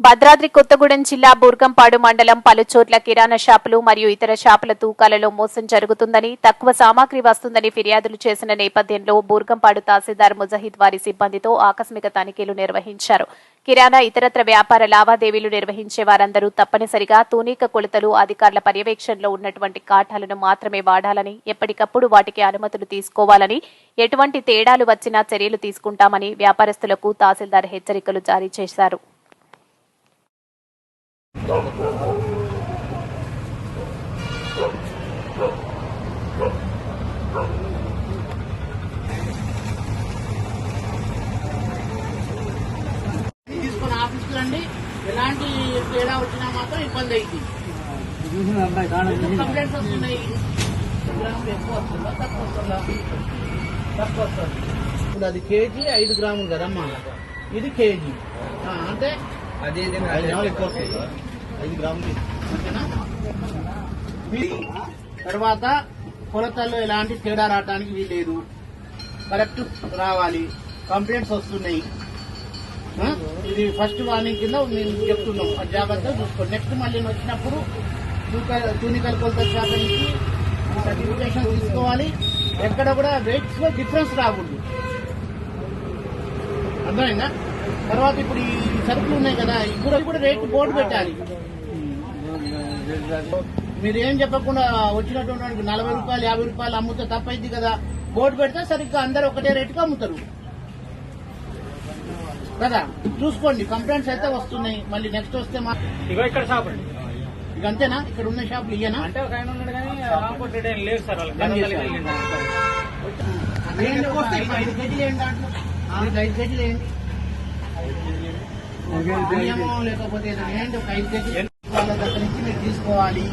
భద్రాద్రి కొత్తగూడెం జిల్లా బూర్గంపాడు మండలం పలు చోట్ల కిరాణా షాపులు మరియు ఇతర షాపుల తూకాలలో మోసం జరుగుతుందని తక్కువ సామాగ్రి వస్తుందని ఫిర్యాదులు చేసిన నేపథ్యంలో బూర్గంపాడు తహసీల్దార్ ముజహిద్ వారి సిబ్బందితో ఆకస్మిక తనిఖీలు నిర్వహించారు. కిరాణా ఇతరత్ర వ్యాపార లావాదేవీలు నిర్వహించే వారందరూ తప్పనిసరిగా తూనీక కొలతలు అధికారుల పర్యవేక్షణలో ఉన్నటువంటి కాఠాలను మాత్రమే వాడాలని ఎప్పటికప్పుడు వాటికి అనుమతులు తీసుకోవాలని ఎటువంటి తేడాలు వచ్చినా చర్యలు తీసుకుంటామని వ్యాపారస్తులకు తహసీల్దార్ హెచ్చరికలు జారీ చేశారు. తీసుకొని ఆఫీస్కి రండి. ఎలాంటి తేడా వచ్చినా మాత్రం ఇబ్బంది అయింది. కంప్లైంట్స్ వస్తున్నాయి? ఎక్కువ వస్తుందా? తక్కువ వస్తుందా? తక్కువ వస్తుంది. ఇప్పుడు అది కేజీ ఐదు గ్రాములు కదమ్మా. ఇది కేజీ. ఆ, అంటే తర్వాత కొలతల్లో ఎలాంటి తేడా రావడానికి వీలేదు కరెక్ట్ రావాలి. కంప్లైంట్స్ వస్తున్నాయి? ఇది ఫస్ట్ వార్నింగ్ కింద మేము చెప్తున్నాం. జాగ్రత్తగా చూసుకోండి. నెక్స్ట్ మళ్ళీ వచ్చినప్పుడు టూనికల్ కొలత నుంచి సర్టిఫికేషన్ తీసుకోవాలి. ఎక్కడ కూడా రేట్స్లో డిఫరెన్స్ రాకూడదు. అర్థమైందా? తర్వాత ఇప్పుడు ఈ సరుకులు ఉన్నాయి కదా ఇప్పుడు కూడా రేట్ బోర్డు పెట్టాలి. మీరు ఏం చెప్పకుండా వచ్చినటువంటి నలభై రూపాయలు యాభై రూపాయలు అమ్ముతే తప్పైంది కదా. బోర్డు పెడితే సరిగ్గా అందరు ఒకటే రేటుకి అమ్ముతారు. కదా? చూసుకోండి కంప్లైంట్స్ అయితే వస్తున్నాయి. మళ్ళీ నెక్స్ట్ వస్తే మా ఇగో ఇక్కడ షాప్ అండి. ఇక అంతేనా? ఇక్కడ ఉన్న షాపులు ఇయ్యనా? అంటే ఒక ఆయన ఉన్నాడు కానీ సార్ ఐదు కేజీలు ఏంటి దాంట్లో. ఐదు ఐదు కేజీలు ఏంటి నియమం లేకపోతే ఏదో ఏంటి ఒక ఐదు కేజీలు వాళ్ళ దగ్గర నుంచి మీరు తీసుకోవాలి.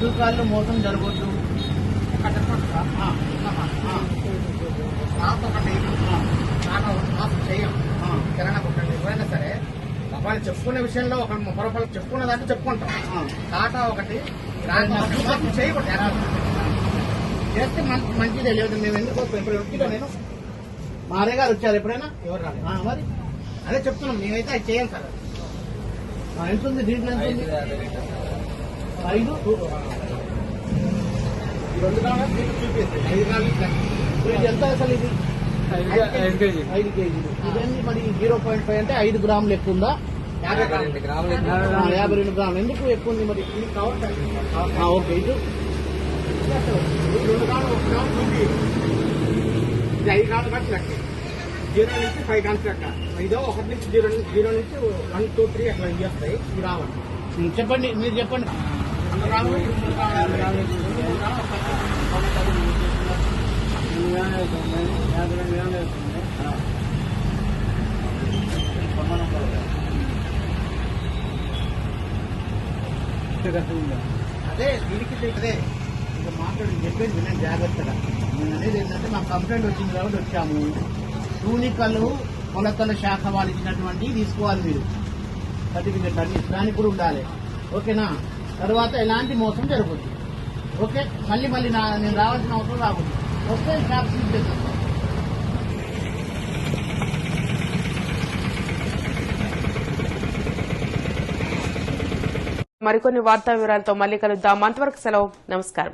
తూకాల్లో మోసం జరగొద్దు. షాప్ ఒకటి చేయం. కిరాణా కొట్టండి. ఎవరైనా సరే వాళ్ళు చెప్పుకునే విషయంలో ఒక ముప్పై రూపాయలు చెప్పుకున్న దాంట్లో చెప్పుకుంటాం. టాటా ఒకటి చేయకూడదు. చేస్తే మంచి మంచిదే. లేదు మేము ఎందుకు ఇప్పుడు నేను మారే గారు వచ్చారు ఎప్పుడైనా? ఎవరు రాలేదు. మరి? అదే చెప్తున్నాం మేమైతే అది చేయం సార్ ఎంత ఉంది? దీంట్లో ఎంత ఉంది? ఐదు? గ్రాములు గ్రాములు. ఇది ఎంత అసలు ఇది? ఐదు- ఐదు కేజీ ఐదు కేజీలు. మరి? జీరో పాయింట్ ఫైవ్ అంటే ఐదు గ్రాములు ఎక్కువ ఉందా? యాభై గ్రాములు గ్రాములు. రెండు గ్రాములు. ఎందుకు ఎక్కువ ఉంది మరి? ఓకే ఇటు. రెండు గ్రాములు ఒక గ్రాము చూపి ఇది ఐదు గ్రాములు లెక్క జీరో నుంచి ఫైవ్ లెక్క ఇదో ఒకటి నుంచి జీరో నుంచి జీరో నుంచి వన్ టూ త్రీ అట్లా ఇవి వస్తాయి ఇవి రావాలి చెప్పండి మీరు చెప్పండి అదే దీనికి అదే ఇక మాట్లాడి చెప్పేది వినండి జాగ్రత్తగా నేను అనేది ఏంటంటే మాకు కంప్లైంట్ వచ్చింది కాబట్టి వచ్చాము తూనికలు కొలతల శాఖ వాళ్ళు ఇచ్చినటువంటివి తీసుకోవాలి మీరు. సర్టిఫికెట్ అన్ని. దానికి కూడా ఉండాలి. ఓకేనా? తర్వాత ఎలాంటి మోసం జరగదు ఓకే? మళ్ళీ మళ్ళీ నా నేను రావాల్సిన అవసరం రాకూడదు. వస్తే షాప్ సీజ్ చేస్తాను మరికొన్ని వార్తా వివరాలతో మళ్ళీ కలుద్దాం. అంతవరకు సెలవు. నమస్కారం.